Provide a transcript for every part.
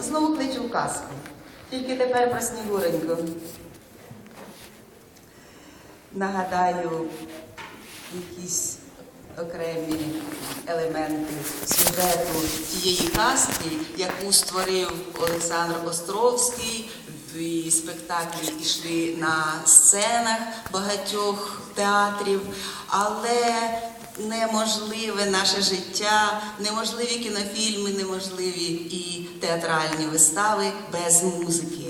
Знову кличу в казку. Тільки тепер про Снігуреньку. Нагадаю якісь окремі елементи сюжету тієї казки, яку створив Олександр Островський. І спектаклі йшли на сценах багатьох театрів, але неможливе наше життя, неможливі кінофільми, неможливі і театральні вистави без музики.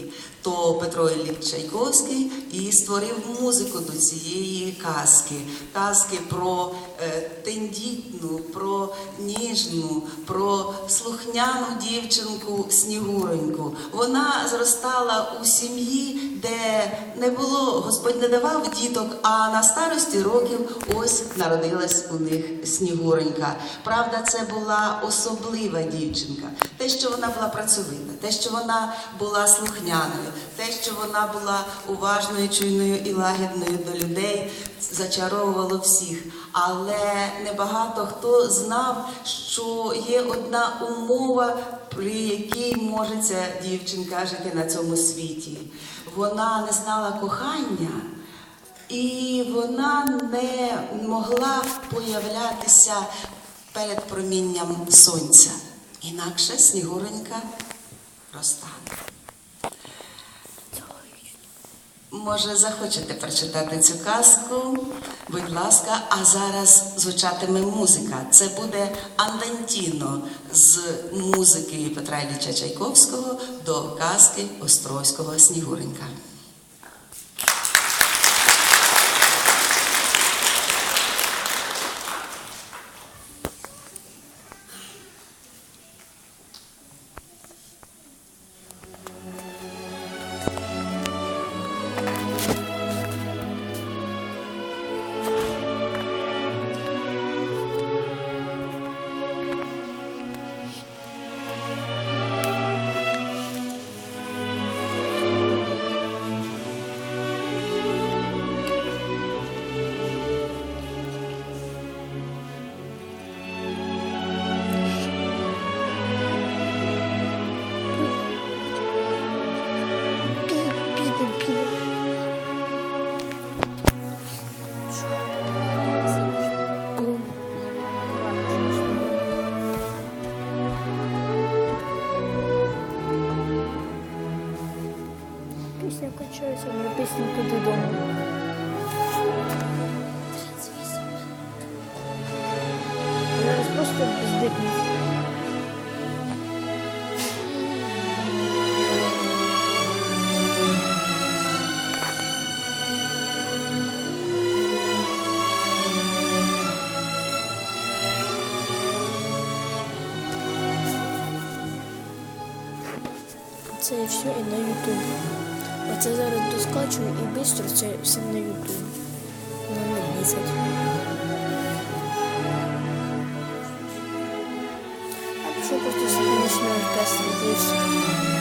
То Петро Ілліч Чайковський і створив музику до цієї казки. Казки про е, тендітну, про ніжну, про слухняну дівчинку Снігуроньку. Вона зростала у сім'ї, де не було, Господь не давав діток, а на старості років ось народилась у них Снігуронька. Правда, це була особлива дівчинка. Те, що вона була працьовита, те, що вона була слухняною, те, що вона була уважною, чуйною і лагідною до людей, зачаровувало всіх. Але небагато хто знав, що є одна умова, при якій може ця дівчинка жити на цьому світі. Вона не знала кохання. І вона не могла появлятися перед промінням сонця. Інакше Снігуренька розтане. Може, захочете прочитати цю казку? Будь ласка, а зараз звучатиме музика. Це буде Андантіно з музики Петра Ілліча Чайковського до казки Острозького Снігуренька. Пісня кончається, вже пісню додому. Зараз просто здикнуть. Це все і на Ютуб. Це зараз доскочу і швидко це все на ютубі. На місяць. А просто собі починаю песні дивишся.